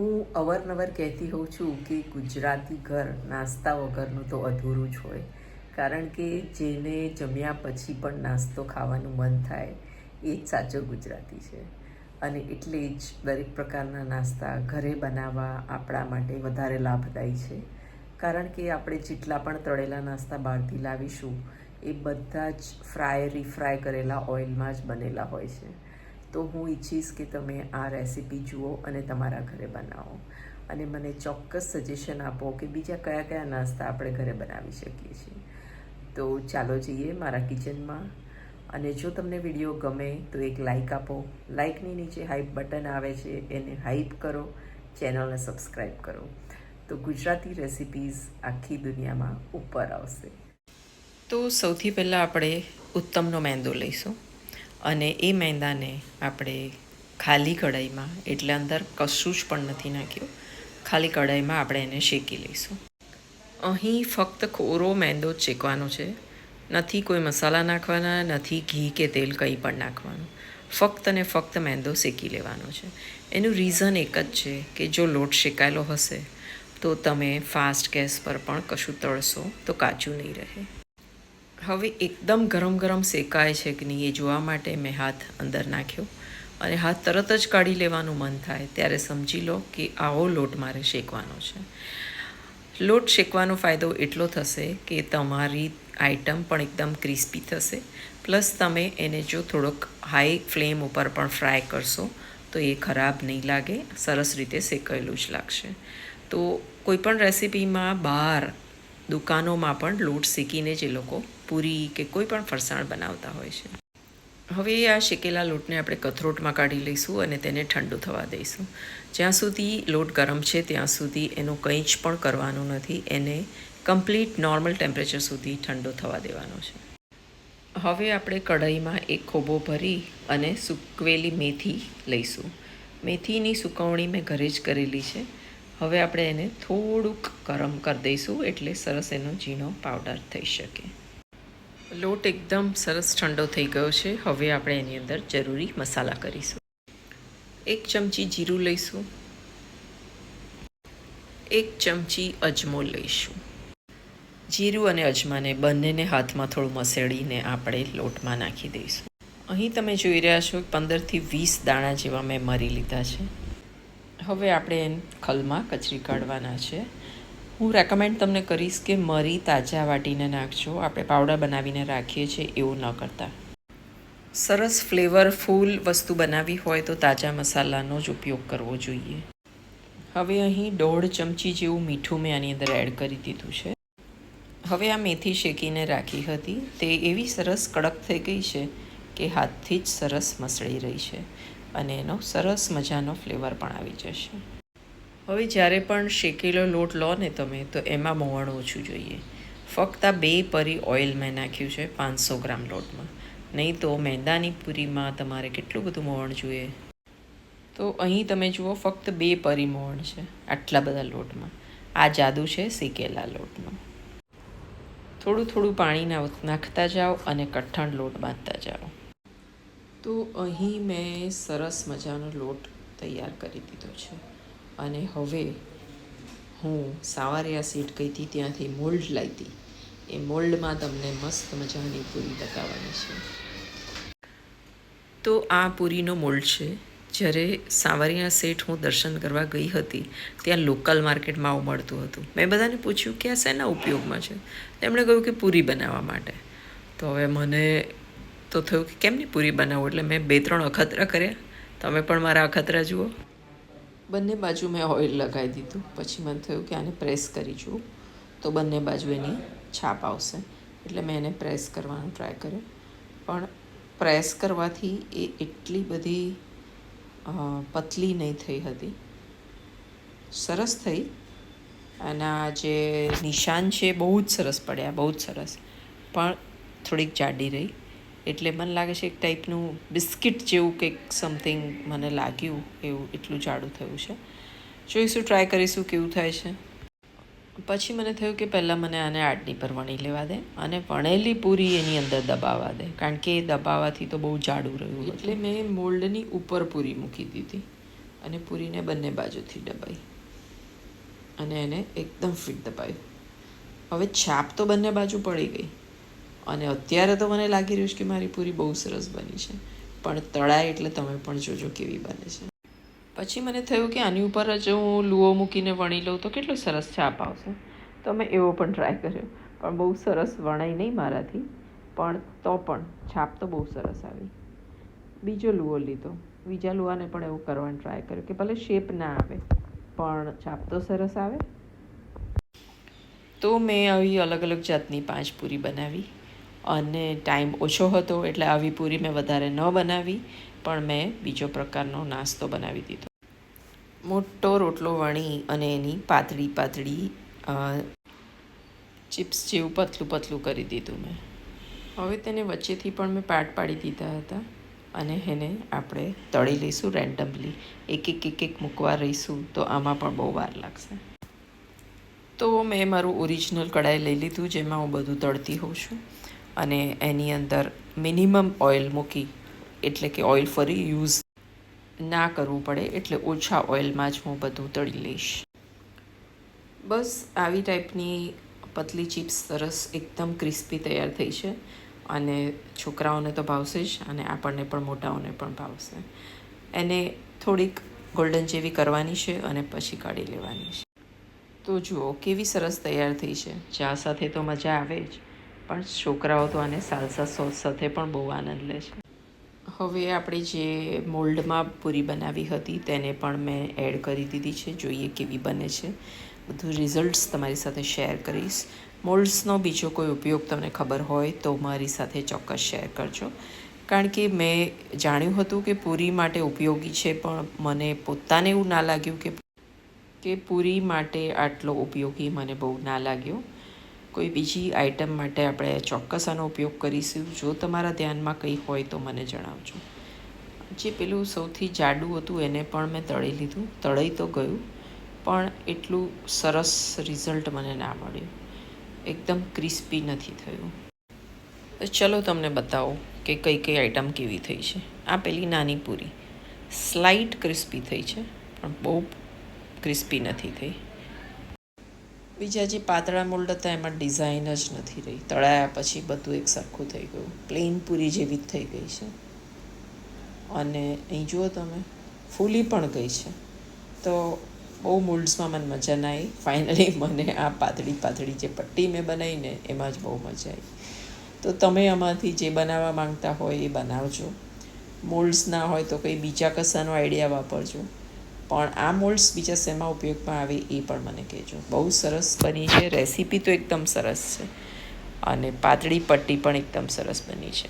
હું અવારનવાર કહેતી હોઉં છું કે ગુજરાતી ઘર નાસ્તા વગરનું તો અધૂરું જ હોય. કારણ કે જેને જમ્યા પછી પણ નાસ્તો ખાવાનું મન થાય, એ જ સાચો ગુજરાતી છે. અને એટલે જ દરેક પ્રકારના નાસ્તા ઘરે બનાવવા આપણા માટે વધારે લાભદાયી છે. કારણ કે આપણે જેટલા પણ તળેલા નાસ્તા બહારથી લાવીશું, એ બધા જ ફ્રાય, રીફ્રાય કરેલા ઓઇલમાં જ બનેલા હોય છે. તો હું ઈચ્છીશ કે તમે આ રેસીપી જુઓ અને તમારા ઘરે બનાવો. અને મને ચોક્કસ સજેશન આપો કે બીજા કયા કયા નાસ્તા આપણે ઘરે બનાવી શકીએ છીએ. તો ચાલો જઈએ મારા કિચનમાં. અને જો તમને વીડિયો ગમે તો એક લાઈક આપો. લાઇકની નીચે હાઈપ બટન આવે છે, એને હાઈપ કરો. ચેનલને સબસ્ક્રાઈબ કરો. તો ગુજરાતી રેસિપીઝ આખી દુનિયામાં ઉપર આવશે. તો સૌથી પહેલાં આપણે ઉત્તમનો મેંદો લઈશું. અને એ મેંદાને આપણે ખાલી કઢાઈમાં, એટલે અંદર કશું જ પણ નથી નાખ્યું, ખાલી કઢાઈમાં આપણે એને શેકી લઈશું. અહીં ફક્ત કોરો મેંદો જ શેકવાનો છે. નથી કોઈ મસાલા નાખવાના, નથી ઘી કે તેલ કંઈ પણ નાખવાનું. ફક્ત ને ફક્ત મેંદો શેકી લેવાનો છે. એનું રીઝન એક જ છે કે જો લોટ શેકાયેલો હશે, તો તમે ફાસ્ટ ગેસ પર પણ કશું તળશો તો કાચું નહીં રહે. હવે એકદમ ગરમ ગરમ શેકાય છે કે નહીં એ જોવા માટે મેં હાથ અંદર નાખ્યો. અને હાથ તરત જ કાઢી લેવાનું મન થાય ત્યારે સમજી લો કે આવો લોટ મારે શેકવાનો છે. લોટ શેકવાનો ફાયદો એટલો થશે કે તમારી આઈટમ પણ એકદમ ક્રિસ્પી થશે. પ્લસ તમે એને જો થોડોક હાઈ ફ્લેમ ઉપર પણ ફ્રાય કરશો તો એ ખરાબ નહીં લાગે, સરસ રીતે શેકાયેલું જ લાગશે. તો કોઈપણ રેસિપીમાં બહાર દુકાનોમાં પણ લોટ શેકીને જ એ લોકો પૂરી કે કોઈ પણ ફરસાણ બનાવતા હોય છે. હવે આ શેકેલા લોટને આપણે કથરોટમાં કાઢી લઈશું અને તેને ઠંડુ થવા દઈશું. જ્યાં સુધી લોટ ગરમ છે, ત્યાં સુધી એનું કંઈ જ પણ કરવાનું નથી. એને કમ્પ્લીટ નોર્મલ ટેમ્પરેચર સુધી ઠંડો થવા દેવાનો છે. હવે આપણે કઢાઈમાં એક ખોબો ભરી અને સૂકવેલી મેથી લઈશું. મેથીની સુકવણી મેં ઘરે જ કરેલી છે. હવે આપણે એને થોડુંક ગરમ કરી દઈશું એટલે સરસ એનો ઝીણો પાવડર થઈ શકે. લોટ એકદમ સરસ ઠંડો થઈ ગયો છે. હવે આપણે એની અંદર જરૂરી મસાલા કરીશું. એક ચમચી જીરું લઈશું. એક ચમચી અજમો લઈશું. જીરું અને અજમાને બંનેને હાથમાં થોડું મસેડીને આપણે લોટમાં નાખી દઈશું. અહીં તમે જોઈ રહ્યા છો પંદરથી વીસ દાણા જેવા મેં મરી લીધા છે. હવે આપણે એને ખલમાં કચરી કાઢવાના છે. હું રેકમેન્ડ તમને કરીશ કે મરી તાજા વાટીને નાખજો. આપણે પાવડર બનાવીને રાખીએ છીએ એવું ન કરતા. સરસ ફ્લેવરફુલ વસ્તુ બનાવી હોય તો તાજા મસાલાનો જ ઉપયોગ કરવો જોઈએ. હવે અહીં દોઢ ચમચી જેવું મીઠું મેં આની અંદર એડ કરી દીધું છે. હવે આ મેથી શેકીને રાખી હતી. તે એવી સરસ કડક થઈ ગઈ છે કે હાથથી જ સરસ મસળી રહી છે અને એનો સરસ મજાનો ફ્લેવર પણ આવી જશે. હવે જ્યારે પણ શેકેલો લોટ લો ને તમે, તો એમાં મોવણ ઓછું જોઈએ. ફક્ત આ બે પરી ઓઇલ મેં નાખ્યું છે પાંચસો ગ્રામ લોટમાં. નહીં તો મેંદાની પૂરીમાં તમારે કેટલું બધું મોવણ જોઈએ? તો અહીં તમે જુઓ, ફક્ત બે પરી મોવણ છે આટલા બધા લોટમાં. આ જાદુ છે શેકેલા લોટનો. થોડું થોડું પાણી નાખતા જાઓ અને કઠણ લોટ બાંધતા જાઓ. તો અહીં મેં સરસ મજાનો લોટ તૈયાર કરી દીધો છે. અને હવે હું સાવારિયા સીટ ગઈ હતી, ત્યાંથી મોલ્ડ લાવી એ મોલ્ડમાં તમને મસ્ત મજાની પૂરી બતાવવાની છે. તો આ પૂરીનો મોલ્ડ છે. જ્યારે સાવરિયા સેઠ હું દર્શન કરવા ગઈ હતી, ત્યાં લોકલ માર્કેટમાં આવું મળતું હતું. મેં બધાને પૂછ્યું કે આ શેના ઉપયોગમાં છે? તેમણે કહ્યું કે પૂરી બનાવવા માટે. તો હવે મને તો થયું કે કેમની પૂરી બનાવું? એટલે મેં બે ત્રણ અખતરા કર્યા. તમે પણ મારા અખતરા જુઓ. બંને બાજુ મેં ઓઇલ લગાવી દીધું. પછી મને થયું કે આને પ્રેસ કરી જુઓ. તો બંને બાજુ એની છાપ આવશે. એટલે મેં એને પ્રેસ કરવાનો ટ્રાય કર્યો. પણ પ્રેસ કરવાથી એ એટલી બધી પતલી નહીં થઈ હતી. સરસ થઈ. અને આ જે નિશાન છે બહુ જ સરસ પડ્યા, બહુ જ સરસ. પણ થોડીક જાડી રહી. એટલે મને લાગે છે એક ટાઈપનું બિસ્કિટ જેવું કંઈક સમથિંગ મને લાગ્યું એવું એટલું જાડું થયું છે. જોઈશું ટ્રાય કરીશું કેવું થાય છે. પછી મને થયું કે પહેલાં મને આને આટની પર વણી લેવા દે અને વણેલી પૂરી એની અંદર દબાવવા દે. કારણ કે એ દબાવવાથી તો બહુ જાડું રહ્યું એટલે મેં મોલ્ડની ઉપર પૂરી મૂકી દીધી અને પૂરીને બંને બાજુથી દબાઈ. અને એને એકદમ ફિટ દબાવ્યું હવે છાપ તો બંને બાજુ પડી ગઈ. અને અત્યારે તો મને લાગી રહ્યું છે કે મારી પૂરી બહુ સરસ બની છે. પણ તળાય એટલે તમે પણ જોજો કેવી બને છે. પછી મને થયું કે આની ઉપર જ હું લુઓ મૂકીને વણી લઉં તો કેટલો સરસ છાપ આવશે. તો મેં એવો પણ ટ્રાય કર્યો. પણ બહુ સરસ વણાઈ નહીં મારાથી. પણ તો પણ છાપ તો બહુ સરસ આવી. બીજો લુઓ લીધો. બીજા લુઆને પણ એવું કરવાનું ટ્રાય કર્યું કે ભલે શેપ ના આવે, પણ છાપ તો સરસ આવે. તો મેં આવી અલગ અલગ જાતની પાંચ પૂરી બનાવી. અને ટાઈમ ઓછો હતો એટલે આવી પૂરી મેં વધારે ન બનાવી, પણ મેં બીજો પ્રકારનો નાસ્તો બનાવી દીધો. મોટો રોટલો વણી અને એની પાતળી પાતળી ચિપ્સ જેવું પતલું પતલું કરી દીધું મેં. હવે તેને વચ્ચેથી પણ મેં પાટ પાડી દીધા હતા અને એને આપણે તળી લઈશું રેન્ડમલી. એક એક એક એક મૂકવા રહીશું તો આમાં પણ બહુ વાર લાગશે. તો મેં મારું ઓરિજિનલ કઢાઈ લઈ લીધું, જેમાં હું બધું તળતી હોઉં છું. અને એની અંદર મિનિમમ ઓઇલ મૂકી, એટલે કે ઓઇલ ફરી યુઝ ના કરવું પડે, એટલે ઓછા ઓઇલમાં જ હું બધું તળી લઈશ. બસ આવી ટાઈપની પતલી ચિપ્સ સરસ એકદમ ક્રિસ્પી તૈયાર થઈ છે અને છોકરાઓને તો ભાવશે જ અને આપણને પણ મોટાઓને પણ ભાવશે. એને થોડીક ગોલ્ડન જેવી કરવાની છે અને પછી કાઢી લેવાની છે. તો જુઓ કેવી સરસ તૈયાર થઈ છે. ચા સાથે તો મજા આવે જ. પણ છોકરાઓ તો આને સાલસા સોસ સાથે પણ બહુ આનંદ લે છે. હવે આપણે જે મોલ્ડમાં પૂરી બનાવી હતી તેને પણ મેં એડ કરી દીધી છે. જોઈએ કેવી બને છે. બધું રિઝલ્ટ્સ તમારી સાથે શેર કરીશ. મોલ્ડ્સનો બીજો કોઈ ઉપયોગ તમને ખબર હોય તો મારી સાથે ચોક્કસ શેર કરજો. કારણ કે મેં જાણ્યું હતું કે પૂરી માટે ઉપયોગી છે, પણ મને પોતાને એવું ના લાગ્યું કે કે પૂરી માટે આટલો ઉપયોગી મને બહુ ના લાગ્યો. કોઈ બીજી આઇટમ માટે આપણે ચોક્કસ આનો ઉપયોગ કરીશું. જો તમારા ધ્યાનમાં કંઈ હોય તો મને જણાવજો. જે પેલું સૌથી જાડું હતું એને પણ મેં તળી લીધું. તળાઈ તો ગયું, પણ એટલું સરસ રિઝલ્ટ મને ના મળ્યું. એકદમ ક્રિસ્પી નથી થયું. ચલો તમને બતાવો કે કઈ કઈ આઈટમ કેવી થઈ છે. આ પેલી નાની પૂરી. સ્લાઇટ ક્રિસ્પી થઈ છે, પણ બહુ ક્રિસ્પી નથી થઈ. બીજા જે પાતળા મોલ્ડ હતા, એમાં ડિઝાઇન જ નથી રહી. તળાયા પછી બધું એક સરખું થઈ ગયું. પ્લેન પૂરી જેવી જ થઈ ગઈ છે. અને અહીં જુઓ તમે, ફૂલી પણ ગઈ છે. તો બહુ મોલ્ડ્સમાં મને મજા ના આવી. ફાઇનલી મને આ પાતળી પાતળી જે પટ્ટી મેં બનાવીને, એમાં જ બહુ મજા આવી. તો તમે આમાંથી જે બનાવવા માંગતા હોય એ બનાવજો. મોલ્ડ્સ ના હોય તો કંઈ બીજા કશાનો આઈડિયા વાપરજો. પણ આ મોલ્ડ્સ બીજા શેમાં ઉપયોગમાં આવે એ પણ મને કહેજો. બહુ સરસ બની છે. રેસીપી તો એકદમ સરસ છે. અને પાતળી પટ્ટી પણ એકદમ સરસ બની છે.